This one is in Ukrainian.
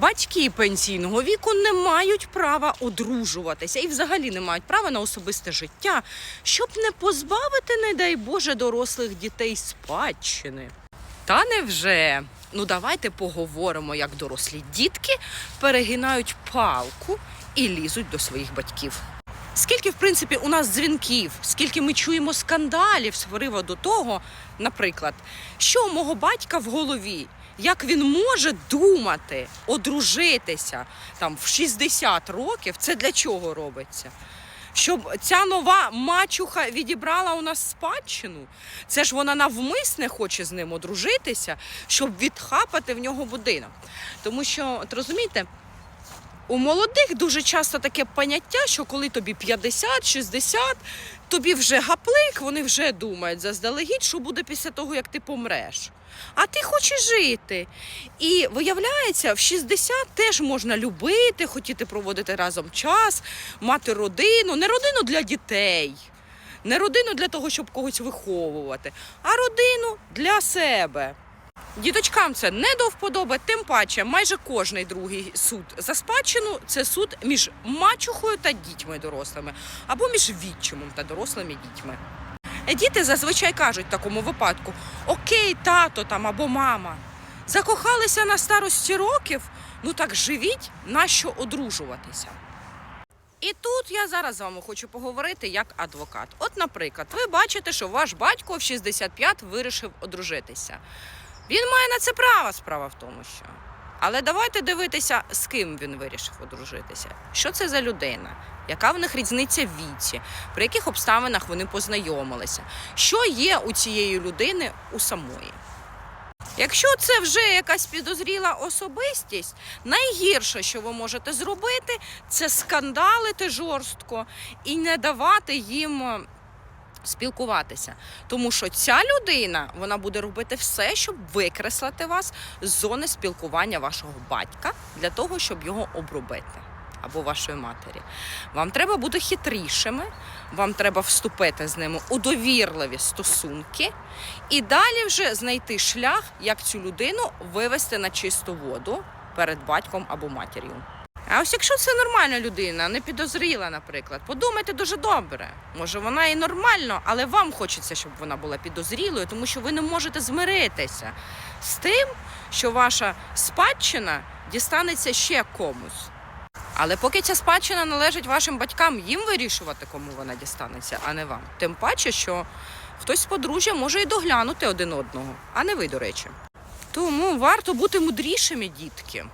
Батьки пенсійного віку не мають права одружуватися і взагалі не мають права на особисте життя, щоб не позбавити, не дай Боже, дорослих дітей спадщини. Та невже? Ну давайте поговоримо, як дорослі дітки перегинають палку і лізуть до своїх батьків. Скільки, в принципі, у нас дзвінків, скільки ми чуємо скандалів з приводу того, наприклад, що у мого батька в голові, як він може думати, одружитися там в 60 років, це для чого робиться? Щоб ця нова мачуха відібрала у нас спадщину. Це ж вона навмисне хоче з ним одружитися, щоб відхапати в нього будинок. Тому що, от розумієте, у молодих дуже часто таке поняття, що коли тобі 50-60, тобі вже гаплик, вони вже думають заздалегідь, що буде після того, як ти помреш. А ти хочеш жити. І виявляється, в 60 теж можна любити, хотіти проводити разом час, мати родину, не родину для дітей, не родину для того, щоб когось виховувати, а родину для себе. Діточкам це не до вподоби, тим паче майже кожний другий суд за спадщину це суд між мачухою та дітьми дорослими або між відчимом та дорослими дітьми. Діти зазвичай кажуть в такому випадку: Окей, тато там або мама, закохалися на старості років, ну так живіть, нащо одружуватися. І тут я зараз з вами хочу поговорити як адвокат. От, наприклад, ви бачите, що ваш батько в 65 вирішив одружитися. Він має на це право, справа в тому, що. Але давайте дивитися, з ким він вирішив одружитися. Що це за людина? Яка в них різниця в віці, при яких обставинах вони познайомилися? Що є у цієї людини у самої? Якщо це вже якась підозріла особистість, найгірше, що ви можете зробити, це скандалити жорстко і не давати їм спілкуватися. Тому що ця людина вона буде робити все, щоб викреслити вас з зони спілкування вашого батька для того, щоб його обробити. Або вашої матері. Вам треба бути хитрішими, вам треба вступити з ними у довірливі стосунки і далі вже знайти шлях, як цю людину вивести на чисту воду перед батьком або матір'ю. А ось якщо це нормальна людина, не підозріла, наприклад, подумайте дуже добре. Може, вона і нормально, але вам хочеться, щоб вона була підозрілою, тому що ви не можете змиритися з тим, що ваша спадщина дістанеться ще комусь. Але поки ця спадщина належить вашим батькам, їм вирішувати, кому вона дістанеться, а не вам. Тим паче, що хтось з подружжя може і доглянути один одного, а не ви, до речі. Тому варто бути мудрішими, дітки.